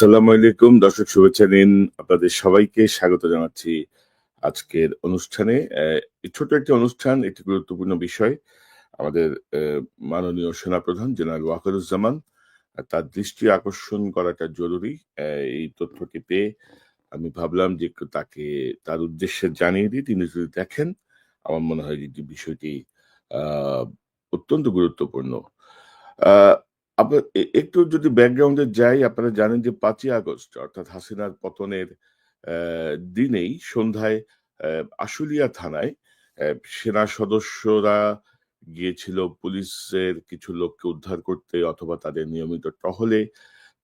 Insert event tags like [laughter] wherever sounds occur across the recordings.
আসসালামু আলাইকুম। দর্শক, শুভেচ্ছা নিন আপনাদের সবাইকে। স্বাগত জানাচ্ছি আজকের অনুষ্ঠানে। ছোট একটি অনুষ্ঠান, একটি গুরুত্বপূর্ণ বিষয়। আমাদের মাননীয় সেনাপ্রধান জেনারেল ওয়াকারুজ্জামান, তার দৃষ্টি আকর্ষণ করাটা জরুরি। এই তথ্যটি পেয়ে আমি ভাবলাম যে তাকে, তার উদ্দেশ্যে জানিয়ে দিই। তিনি যদি দেখেন, আমার মনে হয় যে বিষয়টি অত্যন্ত গুরুত্বপূর্ণ। আপনার একটু যদি ব্যাকগ্রাউন্ডে যাই, আপনারা জানেন যে পাঁচই আগস্ট, অর্থাৎ হাসিনার পতনের দিনেই সন্ধ্যায় আশুলিয়া থানায় সেনা সদস্যরা গিয়েছিল পুলিশের কিছু লোককে উদ্ধার করতে অথবা তাদের নিয়মিত টহলে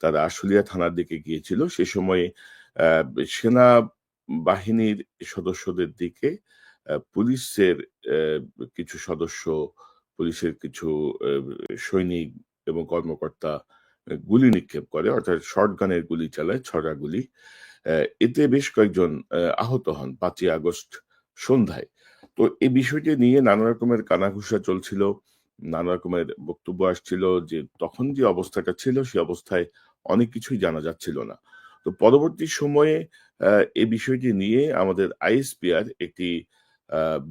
তারা আশুলিয়া থানার দিকে গিয়েছিল। সে সময়ে সেনা বাহিনীর সদস্যদের দিকে পুলিশের কিছু সদস্য, পুলিশের কিছু সৈনিক এবং কর্মকর্তা গুলি নিক্ষেপ করে, অর্থাৎ শর্ট গানের গুলি চালায়, ছড়া গুলি। এতে বেশ কয়েকজন আহত হন পাঁচই আগস্ট সন্ধ্যায়। তো এই বিষয়টি নিয়ে নানা রকমের কানাঘুষা চলছিল, নানা রকমের বক্তব্য আসছিল যে তখন যে অবস্থাটা ছিল সেই অবস্থায় অনেক কিছুই জানা যাচ্ছিল না। তো পরবর্তী সময়ে এই বিষয়টি নিয়ে আমাদের আইএসপিআর একটি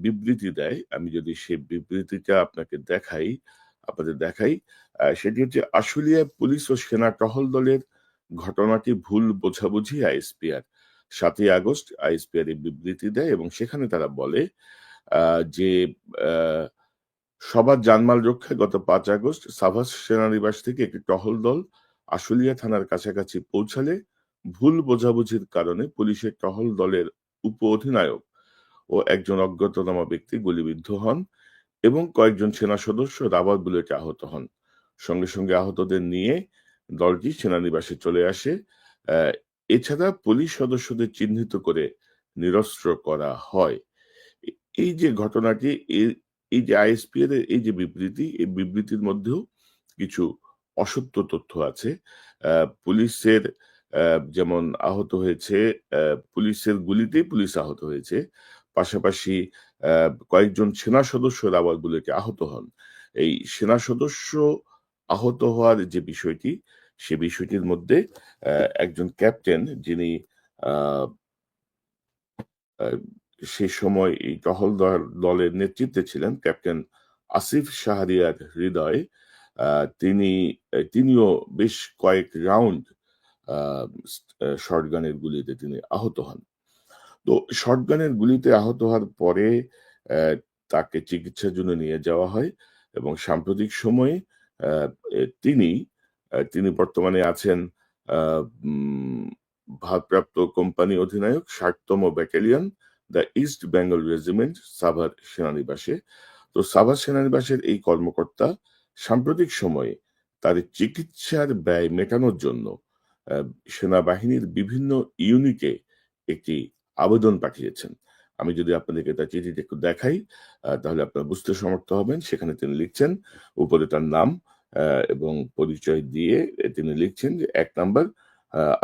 বিবৃতি দেয়। আমি যদি সেই বিবৃতিটা আপনাকে দেখাই আপনাদের দেখাই সেটি হচ্ছে আশুলিয়া পুলিশ ও সেনা টহল দলের ঘটনাটি ভুল বোঝাবুঝি আইএসপিআর। সাতই আগস্ট আইএসপিআর এই বিবৃতি দেয় এবং সেখানে তারা বলে যে সবার জানমাল রক্ষায় গত পাঁচ আগস্ট সাভাস সেনানিবাস থেকে একটি টহল দল আশুলিয়া থানার কাছাকাছি পৌঁছালে ভুল বোঝাবুঝির কারণে পুলিশের টহল দলের উপ অধিনায়ক ও একজন অজ্ঞাতনামা ব্যক্তি গুলিবিদ্ধ হন। এবং কয়েকজন সেনা সদস্য রাবার বুলেটে আহত হন। সঙ্গে সঙ্গে আহতদের নিয়ে দলটি সেনানিবাসে চলে আসে। এছাড়া পুলিশ সদস্যদের চিহ্নিত করে নিরস্ত্র করা হয়। এই যে ঘটনাটি এই যে আইএসপি এর এই যে বিবৃতি, এই বিবৃতির মধ্যেও কিছু অসত্য তথ্য আছে। পুলিশের যেমন আহত হয়েছে পুলিশের গুলিতেই পুলিশ আহত হয়েছে। পাশাপাশি কয়েকজন সেনা সদস্য রাবার বুলেটে আহত হন। এই সেনা সদস্য আহত হওয়ার যে বিষয়টি, সে বিষয়টির মধ্যে একজন ক্যাপ্টেন যিনি সে সময় এই টহল দলের নেতৃত্বে ছিলেন, ক্যাপ্টেন আসিফ শাহরিয়ার হৃদয়। তিনি, তিনিও বেশ কয়েক রাউন্ড শর্ট গানের গুলিতে তিনি আহত হন। তো শটগানের গুলিতে আহত হওয়ার পরে তাকে চিকিৎসার জন্য নিয়ে যাওয়া হয় এবং সাম্প্রতিক সময়ে তিনি তিনি বর্তমানে আছেন ভারপ্রাপ্ত কোম্পানি অধিনায়ক, ষাটতম battalion, the East Bengal regiment, Savar সেনানিবাসে। তো সাভার সেনানিবাসের এই কর্মকর্তা সাম্প্রতিক সময়ে তার চিকিৎসার ব্যয় মেটানোর জন্য সেনাবাহিনীর বিভিন্ন ইউনিটে একটি আবেদন পাঠিয়েছেন। আমি যদি আপনাদেরকে তার চিঠিটি একটু দেখাই তাহলে আপনারা বুঝতে সমর্থ হবেন। সেখানে তিনি লিখছেন, উপরে তার নাম এবং পরিচয় দিয়ে তিনি লিখছেন যে, এক নাম্বার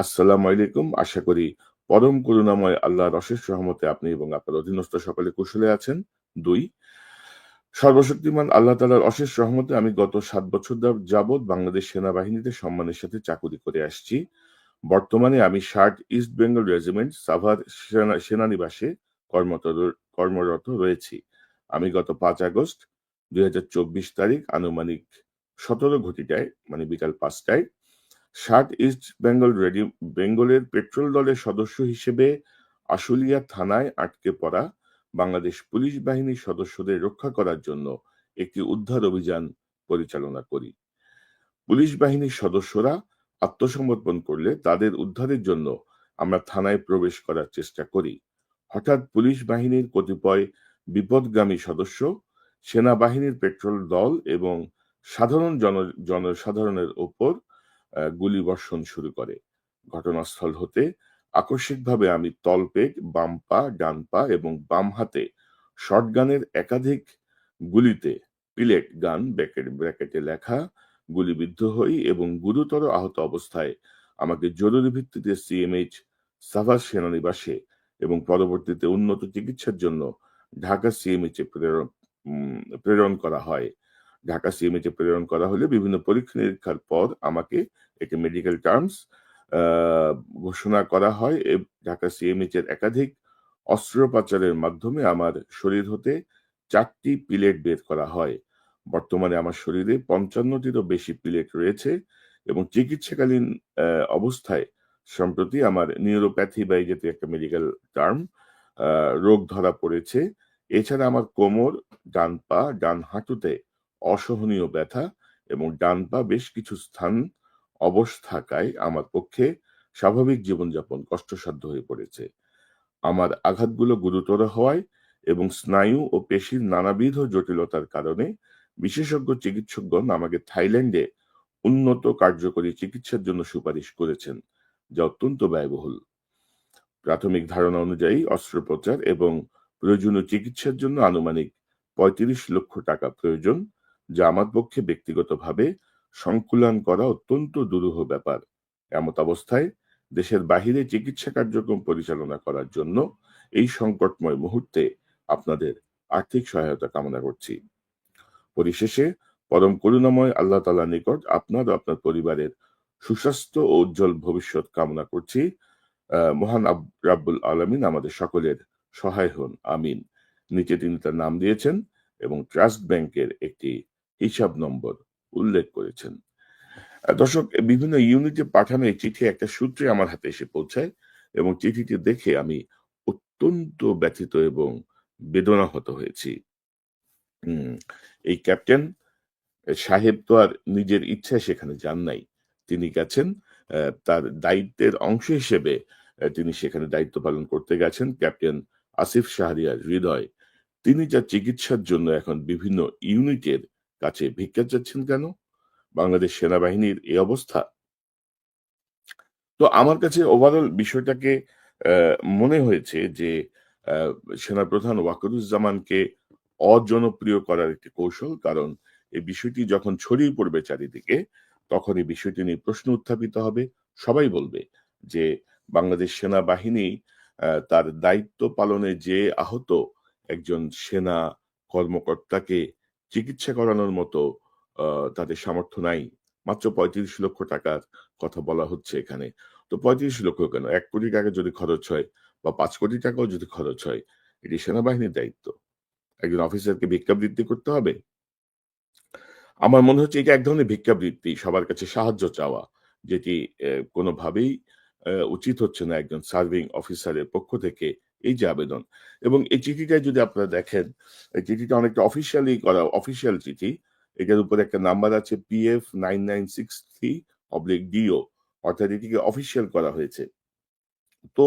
আসসালাম আলাইকুম। আশা করি পরম করুণাময় আল্লাহর অশেষ রহমতে আপনি এবং আপনার অধীনস্থ সকলে কুশলে আছেন। দুই, সর্বশক্তিমান আল্লাহ তালার অশেষ রহমতে আমি গত সাত বছর যাবৎ বাংলাদেশ সেনাবাহিনীতে সম্মানের সাথে চাকুরি করে আসছি। বর্তমানে আমি ষাট ইস্ট বেঙ্গল রেজিমেন্ট সাভার সেনা, সেনানিবাসে কর্মরত কর্মরত রয়েছি। আমি গত পাঁচ আগস্ট দু হাজার চব্বিশ তারিখ আনুমানিক সতেরো ঘটিটায় মানে বিকাল পাঁচটায় ষাট ইস্ট বেঙ্গল রেডি বেঙ্গলের পেট্রোল দলের সদস্য হিসেবে আশুলিয়া থানায় আটকে পড়া বাংলাদেশ পুলিশ বাহিনীর সদস্যদের রক্ষা করার জন্য একটি উদ্ধার অভিযান পরিচালনা করি। পুলিশ বাহিনীর সদস্যরা আত্মসমর্পণ করলে তাদের উদ্ধারের জন্য আমরা থানায় প্রবেশ করার চেষ্টা করি। হঠাৎ পুলিশ বাহিনীর কতিপয় বিপদগামী সদস্য সেনাবাহিনীর পেট্রোল দল এবং সাধারণ জন জনসাধারণের ওপর আহ, গুলিবর্ষণ শুরু করে। ঘটনাস্থল হতে আকস্মিকভাবে আমি তলপেট বাম পা ডান পা এবং বাম হাতে শটগানের একাধিক গুলিতে পিলেট গান ব্র্যাকেট ব্র্যাকেটে লেখা গুলিবিদ্ধ হই এবং গুরুতর আহত অবস্থায় আমাকে জরুরি ভিত্তিতে সিএমএইচ সাভার সেনানিবাসে এবং পরবর্তীতে উন্নত চিকিৎসার জন্য ঢাকা সিএমএইচ প্রেরণ প্রেরণ করা হয়। ঢাকা সিএমএইচ প্রেরণ করা হলে বিভিন্ন পরীক্ষা নিরীক্ষার পর আমাকে একটি মেডিকেল টার্মস ঘোষণা করা হয় ঢাকা সিএমএইচ এর একাধিক অস্ত্রোপচারের মাধ্যমে আমার শরীর হতে চারটি পিলেট বের করা হয়। বর্তমানে আমার শরীরে পঞ্চান্নটিরও বেশি পিলেট রয়েছে এবং চিকিৎসাকালীন অবস্থায় সম্প্রতি আমার নিউরোপ্যাথি বা এই একটা মেডিকেল টার্ম রোগ ধরা পড়েছে। এছাড়া আমার কোমর, ডান পা, ডান হাঁটুতে অসহনীয় ব্যথা এবং ডান পা বেশ কিছু স্থান অবশ থাকায় আমার পক্ষে স্বাভাবিক জীবনযাপন কষ্টসাধ্য হয়ে পড়েছে। আমার আঘাতগুলো গুরুতর হওয়ায় এবং স্নায়ু ও পেশির নানাবিধ জটিলতার কারণে বিশেষজ্ঞ চিকিৎসকগণ আমাকে থাইল্যান্ডে উন্নত কার্যকরী চিকিৎসার জন্য সুপারিশ করেছেন, যা অত্যন্ত ব্যয়বহুল। প্রাথমিক ধারণা অনুযায়ী অস্ত্রোপচার এবং প্রয়োজনীয় চিকিৎসার জন্য আনুমানিক পঁয়ত্রিশ লক্ষ টাকা প্রয়োজন, যা আমার পক্ষে ব্যক্তিগতভাবে সংকুলান করা অত্যন্ত দুরূহ ব্যাপার। এমত অবস্থায় দেশের বাহিরে চিকিৎসা কার্যক্রম পরিচালনা করার জন্য এই সংকটময় মুহূর্তে আপনাদের আর্থিক সহায়তা কামনা করছি। পরিশেষে পরম করুণাময় আল্লাহ তালা নিকট আপনার ও আপনার পরিবারের সুস্বাস্থ্য ও উজ্জ্বল ভবিষ্যৎ কামনা করছি। মহান রাব্বুল আলমিন আমাদের সকলের সহায় হন। আমিন। নিচে তিনি তার নাম দিয়েছেন এবং ট্রাস্ট ব্যাংকের একটি হিসাব নম্বর উল্লেখ করেছেন। দর্শক বিভিন্ন ইউনিটে পাঠানো এই চিঠি একটা সূত্রে আমার হাতে এসে পৌঁছায় এবং চিঠিটি দেখে আমি অত্যন্ত ব্যথিত এবং বেদনাহত হয়েছি। এই ক্যাপ্টেন সাহেব তো আর নিজের ইচ্ছায় সেখানে যান নাই। তিনি গেছেন তার দায়িত্বের অংশ হিসেবে তিনি সেখানে দায়িত্ব পালন করতে গেছেন, ক্যাপ্টেন আসিফ শাহরিয়ার হৃদয়। তিনি যা চিকিৎসার জন্য এখন বিভিন্ন ইউনিটের কাছে ভিক্ষা চাচ্ছেন কেন? বাংলাদেশ সেনাবাহিনীর এই অবস্থা? তো আমার কাছে ওভারঅল বিষয়টাকে মনে হয়েছে যে সেনাপ্রধান ওয়াকারুজ্জামানকে অজনপ্রিয় করার একটি কৌশল, কারণ এই বিষয়টি যখন ছড়িয়ে পড়বে চারিদিকে, তখন এই বিষয়টি নিয়ে প্রশ্ন উত্থাপিত হবে। সবাই বলবে যে বাংলাদেশ সেনাবাহিনী তার দায়িত্ব পালনে যে আহত একজন সেনা কর্মকর্তাকে চিকিৎসা করানোর মতো তাদের সামর্থ্য নাই। মাত্র পঁয়ত্রিশ লক্ষ টাকার কথা বলা হচ্ছে এখানে। তো পঁয়ত্রিশ লক্ষ কেন? এক কোটি টাকা যদি খরচ হয় বা পাঁচ কোটি টাকাও যদি খরচ হয়, এটি সেনাবাহিনীর দায়িত্ব। একজন অফিসারকে ভিক্ষাবৃত্তি করতে হবে? আমার মনে হচ্ছে এটা এক ধরনের ভিক্ষাবৃত্তি সবার কাছে সাহায্য চাওয়া, যেটি কোনোভাবেই উচিত হচ্ছে না একজন সার্ভিং অফিসারের পক্ষ থেকে এই যে আবেদন। এবং এই চিঠিটা যদি আপনারা দেখেন, এই চিঠিটা অনেকটা অফিসিয়ালি করা, অফিসিয়াল চিঠি। এটার উপরে একটা নাম্বার আছে PF nine nine six three oblique DO অর্থাৎ এটিকে অফিসিয়াল করা হয়েছে। তো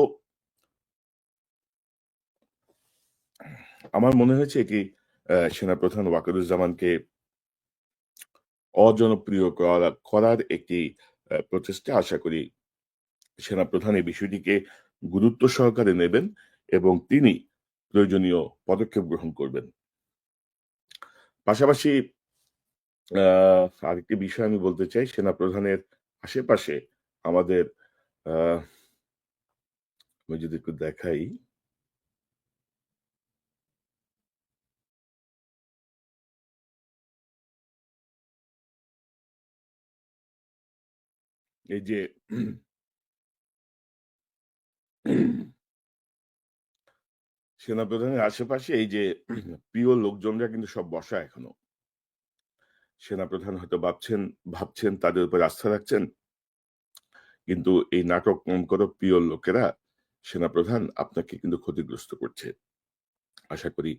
আমার মনে হয়েছে এটি সেনাপ্রধান ওয়াকারুজ্জামানকে অজনপ্রিয় করা করার একটি প্রচেষ্টা আশা করি সেনাপ্রধান এই বিষয়টিকে গুরুত্ব সহকারে নেবেন এবং তিনি প্রয়োজনীয় পদক্ষেপ গ্রহণ করবেন। পাশাপাশি আরেকটি বিষয় আমি বলতে চাই সেনাপ্রধানের আশেপাশে আমাদের আহ, আমি যদি একটু দেখাই। এই যে সেনাপ্রধানের আশেপাশে এই যে প্রিয় লোকজনরা কিন্তু সব বসা এখনও। সেনাপ্রধান হয়তো ভাবছেন ভাবছেন, তাদের উপর আস্থা রাখছেন। কিন্তু এই নাটক কম করো প্রিয় লোকেরা, সেনাপ্রধান আপনাকে কিন্তু ক্ষতিগ্রস্ত করছে। আশা করি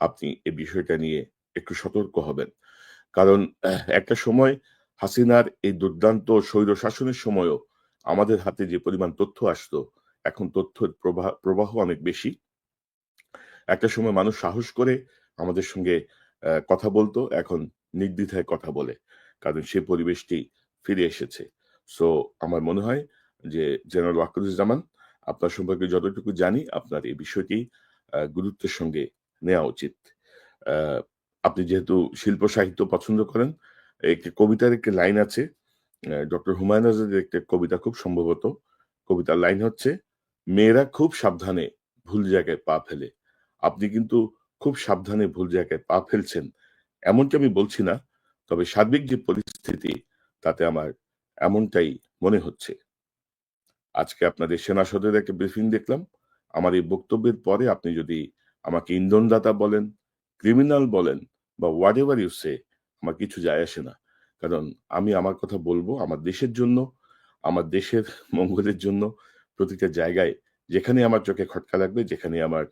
আপনি এই বিষয়টা নিয়ে একটু সতর্ক হবেন। কারণ একটা সময় হাসিনার এই দুর্দান্ত স্বৈর শাসনের সময়ও আমাদের হাতে যে পরিমাণ তথ্য আসত, এখন তথ্যের প্রবাহ প্রবাহ অনেক বেশি। একটা সময় মানুষ সাহস করে আমাদের সঙ্গে কথা বলতো, এখন নির্দ্বিধায় কথা বলে, কারণ সে পরিবেশটি ফিরে এসেছে। সো, আমার মনে হয় যে জেনারেল ওয়াকুরুজ্জামান, আপনার সম্পর্কে যতটুকু জানি, আপনার এই বিষয়টি গুরুত্বের সঙ্গে নেওয়া উচিত। আপনি যেহেতু শিল্প সাহিত্য পছন্দ করেন একটি কবিতার একটি লাইন আছে ডক্টর হুমায়ুন আজাদের একটি কবিতা খুব সম্ভবত। কবিতার লাইন হচ্ছে, মেয়েরা খুব সাবধানে ভুল জায়গায় পা ফেলে। আপনি কিন্তু খুব সাবধানে ভুল জায়গায় পা ফেলছেন। এমনটি আমি বলছি না, তবে সার্বিক যে পরিস্থিতি, তাতে আমার এমনটাই মনে হচ্ছে। আজকে আপনাদের সেনা সদরের একটা ব্রিফিং দেখলাম। আমার এই বক্তব্যের পরে আপনি যদি আমাকে ইন্ধনদাতা বলেন ক্রিমিনাল বলেন, বা হোয়াট এভার ইউ সে আমার কিছু যায় আসে না। কারণ আমি আমার কথা বলব আমার দেশের জন্য, আমার দেশের [laughs] মঙ্গলের জন্য প্রতিটা জায়গায় যেখানে আমার চোখে খটকা লাগবে, যেখানে আমার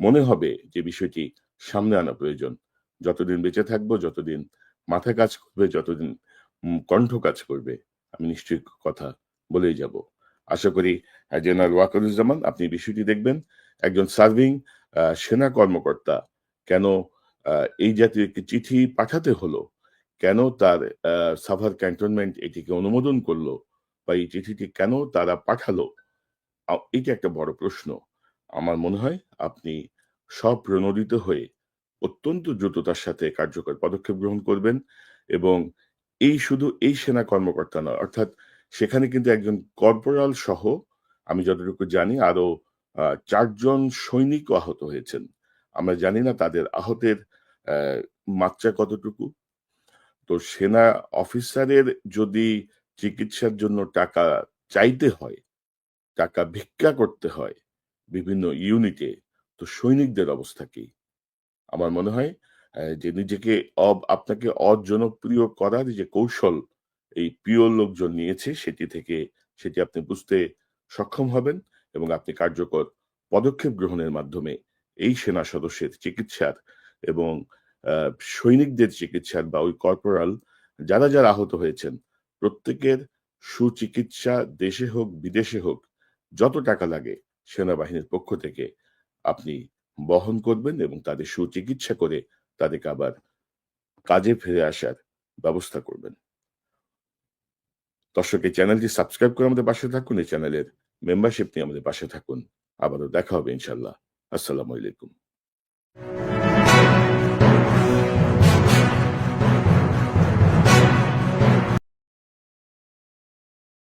মনে হবে যে বিষয়টি সামনে আনা প্রয়োজন। যতদিন বেঁচে থাকব, যতদিন মাথা কাজ করবে, যতদিন কণ্ঠ কাজ করবে, আমি নিশ্চয়ই কথা বলেই যাব। আশা করি জেনারেল ওয়াকারুজ্জামান, আপনি বিষয়টি দেখবেন। একজন সার্ভিং সেনা কর্মকর্তা কেন এই জাতীয় একটি চিঠি পাঠাতে হলো, কেন তার সাভার ক্যান্টনমেন্ট এটিকে অনুমোদন করল বা এই চিঠিটি কেন তারা পাঠালো? এটা একটা বড় প্রশ্ন। আমার মনে হয় আপনি স্বপ্রণোদিত হয়ে অত্যন্ত দ্রুততার সাথে কার্যকর পদক্ষেপ গ্রহণ করবেন এবং এই শুধু এই সেনা কর্মকর্তা নয়, অর্থাৎ সেখানে কিন্তু একজন কর্পোরাল সহ, আমি যতটুকু জানি আরও চারজন সৈনিক আহত হয়েছেন। আমরা জানি না তাদের আহতের মাত্রা কতটুকু। তো সেনা অফিসারের যদি চিকিৎসার জন্য টাকা চাইতে হয়, টাকা ভিক্ষা করতে হয় বিভিন্ন ইউনিটে, তো সৈনিকদের অবস্থা কি? আমার মনে হয় যে নিজেকে অব- আপনাকে অজনপ্রিয় করার যে কৌশল এই প্রিয় লোকজন নিয়েছে, সেটি থেকে সেটি আপনি বুঝতে সক্ষম হবেন এবং আপনি কার্যকর পদক্ষেপ গ্রহণের মাধ্যমে এই সেনা সদস্যের চিকিৎসার এবং সৈনিকদের চিকিৎসার বা ওই কর্পোরাল যারা যারা আহত হয়েছেন, প্রত্যেকের সুচিকিৎসা দেশে হোক, বিদেশে হোক, যত টাকা লাগে সেনাবাহিনীর পক্ষ থেকে আপনি বহন করবেন এবং তাদের সুচিকিৎসা করে তাদেরকে আবার কাজে ফিরে আসার ব্যবস্থা করবেন। দর্শক, এই চ্যানেলটি সাবস্ক্রাইব করে আমাদের পাশে থাকুন, এই চ্যানেলের মেম্বারশিপ নিয়ে আমাদের পাশে থাকুন। আবারও দেখা হবে ইনশাল্লাহ আসসালামু আলাইকুম।